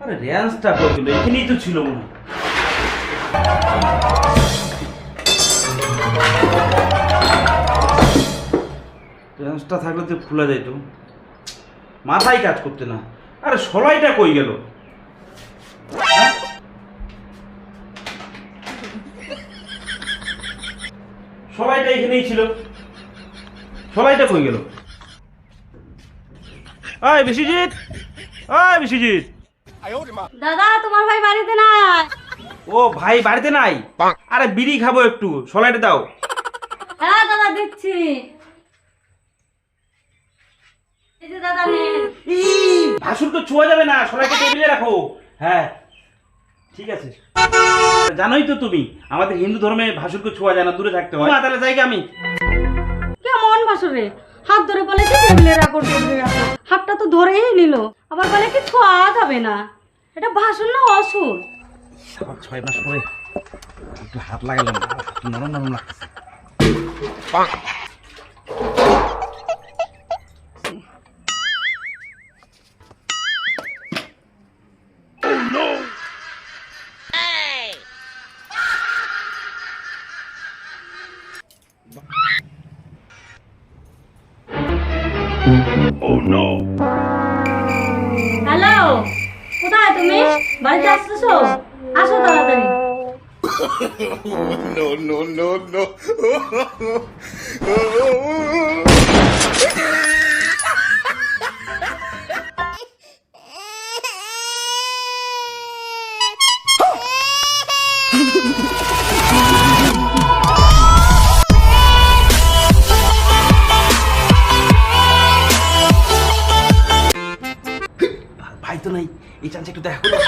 আরে কই গেল এখানেই তো ছিল মনে হয়। থাকলে তো খোলা যাইত। মাথায় কাজ করতে না। আরে সলাইটা কই গেল? হ্যাঁ? সলাইটা এখানেই ছিল। সলাইটা কই গেল? আয় বিশ্বজিৎ! আয় বিশ্বজিৎ। দাদা তোমার ভাই বাড়িতে নাই। ও ভাই বাড়িতে নাই? আরে বিড়ি খাব একটু সলাইটা দাও। হ্যাঁ দাদা দিচ্ছি। এই যে দাদা ভাসুর তো ছোঁয়া যাবে না টেবিলে রাখো। হ্যাঁ ঠিক আছে। জানোই তো তুমি আমাদের হিন্দু ধর্মে ভাসুরকে ছোঁয়া যায় না দূরে থাকতে হয়। তাহলে যাই আমি। বাসরে হাত ধরে বলে কি টেবিলে রাখো টেবিলে রাখো হাতটা তো ধরেই নিল। আবার বলে কি ছোঁয়া যাবে না? এটা ভাসুর না অসুর? আবার ছয় মাস পরে একটু হাত লাগালাম একটু নরম নরম লাগতেছে হ্যালো কোথায় তুমি? বাড়িতে আসতেছো? আসো তাড়াতাড়ি। ভাই তো নাই এই চান্স একটু দেখা করো।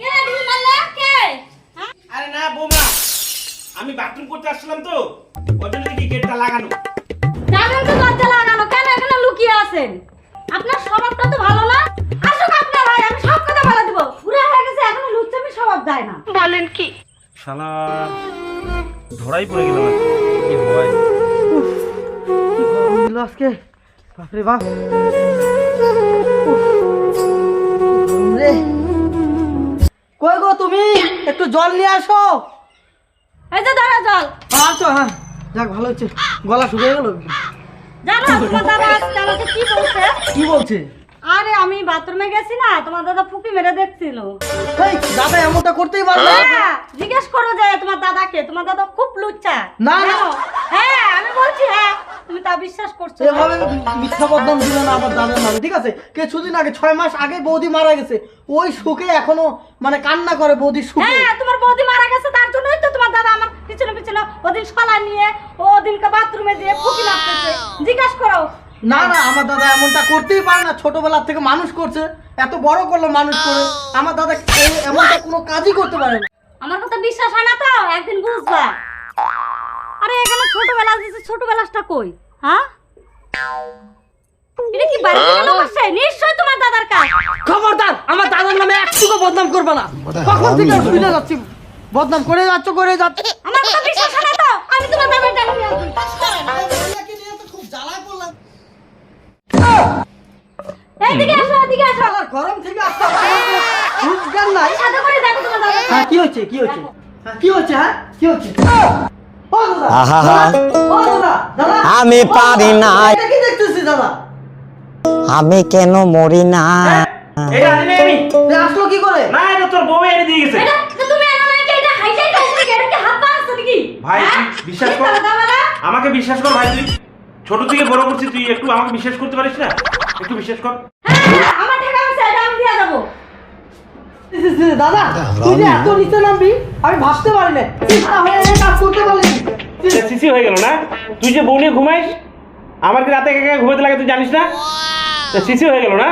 কে ঢিল মারলে কে হ্যাঁ? আরে না বৌমা আমি বাথরুম করতে আসছিলাম তো ওই জন্য দেখি গেটটা লাগানো। জানেন তো দরজা লাগানো কেন এখানে লুকিয়ে আছেন? আপনার স্বভাবটা তো ভালো না। আসুক আপনার ভাই আমি সব কথা বলে দেবো। পুরা হয়ে গেছে এখনও লুচ্চামি স্বভাব যায় না। বলেন কি? শালা ধরাই পড়ে গেলাম আজকে। কি হয় দিল আজকে। বাপরে বাপ। কই গো তুমি? একটু জল নিয়ে আসো। এই যে দাঁড়া জল আচ্ছা হ্যাঁ। যাক ভালো হচ্ছে। গলা শুকিয়ে গেল? জানো তোমার দাদা আজকে আমাকে কি বলছে? কি বলছে? আরে আমি বাথরুমে গেছি না তোমার দাদা ফুপি মেরে দেখছিল। এই দাদা এমনটা করতেই পারবে হ্যাঁ জিজ্ঞেস করো যে তোমার দাদাকে তোমার দাদা খুব লুচ্চা। না, না। জানো? হ্যাঁ আমি বলছি হ্যাঁ তুমি তা বিশ্বাস করছ এভাবে মিথ্যা বদনাম দিল না আমার দাদার নামে ঠিক আছে? কিছুদিন আগে ছয় মাস আগে বৌদি মারা গেছে। ওই সুখে এখনও মানে কান্না করে বৌদি সুখে। হ্যাঁ তোমার বৌদি মারা গেছে তার জন্যই তো তোমার দাদা আমার পিছনে পিছনে ওদিন সলা নিয়ে ওদিনকে বাথরুমে দিয়ে ফুকি লাগতেছে জিজ্ঞাস করো। না না আমার দাদা এমনটা করতেই পারে না। ছোটবেলার থেকে মানুষ করছে। এত বড় করল মানুষ করে। আমার দাদা এমনটা কোনো কাজই করতে পারে না। আমার কথা বিশ্বাস হয় না তো? একদিন বুঝবা। আরে এখানে ছোটবেলা ছোটবেলাটা কই? হ্যাঁ? এটা কি বাড়ি থেকে লোক আসছে নিশ্চয় তোমার দাদার কাজ। খবরদার আমার দাদার নামে একটুকু বদনাম করবে না। কখন থেকে শুনে যাচ্ছি? বদনাম করে যাচ্ছ করে যাচ্ছ। আমার কথা বিশ্বাস না তো। আমি তোমার জ্বালায় পড়লাম এইদিকে আসো এদিকে আসো। গরম থেকে আসতে বুঝবেন নাই। সাথে করে দেখো তোমার দাদা। হ্যাঁ কি হচ্ছে কি হচ্ছে? কি হচ্ছে হ্যাঁ? কি হচ্ছে? আমি পারি না। এটা কি দেখতেছি দাদা আমি কেন মরি না। আমাকে বিশ্বাস কর ভাই তুই ছোট থেকে বড় করছিস তুই একটু আমাকে বিশ্বাস করতে পারিস না? একটু বিশ্বাস কর। হ্যাঁ হ্যাঁ, আমার টাকা আমি দিয়ে যাব। ইস, দাদা তুই যে এত নিচে নামবি আমি ভাবতে পারি না চিন্তা হয়ে এই কাজ করতে পারলি সিসি হয়ে গেল না? তুই যে বউ নিয়ে ঘুমাইস আমার কি রাতে একা একা ঘুমাতে লাগে তুই জানিস না? তা সিসি হয়ে গেল না?